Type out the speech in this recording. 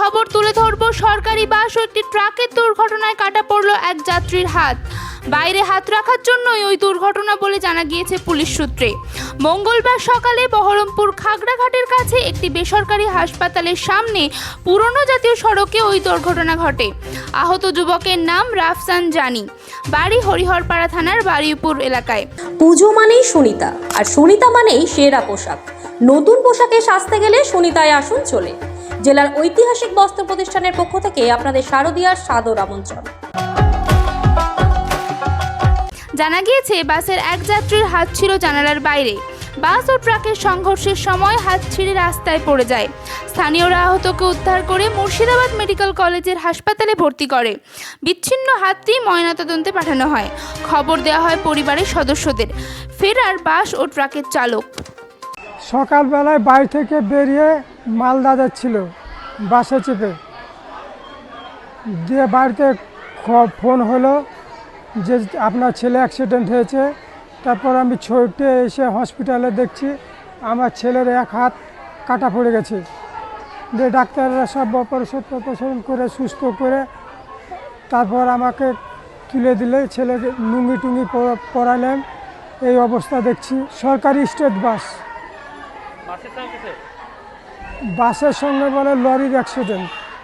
খবর তুলে ধরবো, সরকারি বাস ও একটি ট্রাকের দুর্ঘটনায় কাটা পড়ল এক যাত্রীর হাত। বাইরে হাত রাখার জন্যই ওই দুর্ঘটনা বলে জানা গিয়েছে পুলিশ সূত্রে। মঙ্গলবার সকালে বহরমপুর খাগড়াঘাটের কাছে একটি বেসরকারি হাসপাতালের সামনে পুরনো জাতীয় সড়কে ওই দুর্ঘটনা ঘটে। আহত যুবকের নাম রাফসান জানি। বাড়ি হরিহরপাড়া থানার বারুইপুর এলাকায়। পুজো মানেই সুনিতা, আর সুনিতা মানেই সেরা পোশাক। নতুন পোশাকে সাজতে গেলে সুনিতায় আসুন চলে। জেলার ঐতিহাসিক বস্ত্র প্রতিষ্ঠানের পক্ষ থেকে আপনাদের শারদীয়ার সাদর আমন্ত্রণ। জানা গিয়েছে, বাসের এক যাত্রীর হাত ছিল জানালার বাইরে। বাস ও ট্রাকের সংঘর্ষের সময় হাত ছিঁড়ে রাস্তায় পড়ে যায়। স্থানীয়রা আহতকে উদ্ধার করে মুর্শিদাবাদ মেডিকেল কলেজের হাসপাতালে ভর্তি করে। বিচ্ছিন্ন হাতটি ময়নাতদন্তে পাঠানো হয়। খবর দেওয়া হয় পরিবারের সদস্যদের। ফেরার বাস ও ট্রাকের চালক। সকালবেলায় বাড়ি থেকে বেরিয়ে মালদা যাচ্ছিল বাসে চেপে। দিয়ে বাড়িতে ফোন হলো যে আপনার ছেলে অ্যাক্সিডেন্ট হয়েছে, তারপর আমি ছুটে এসে হসপিটালে দেখছি আমার ছেলের এক হাত কাটা পড়ে গেছে। দিয়ে ডাক্তাররা সব অপারেশন অপারেশন করে, সুস্থ করে তারপর আমাকে তুলে দিলে, ছেলেকে লুঙ্গি টুঙ্গি পরা- পরালেন। এই অবস্থা দেখছি। সরকারি স্টেট বাস বাসের সঙ্গে বলে লরির অ্যাক্সিডেন্ট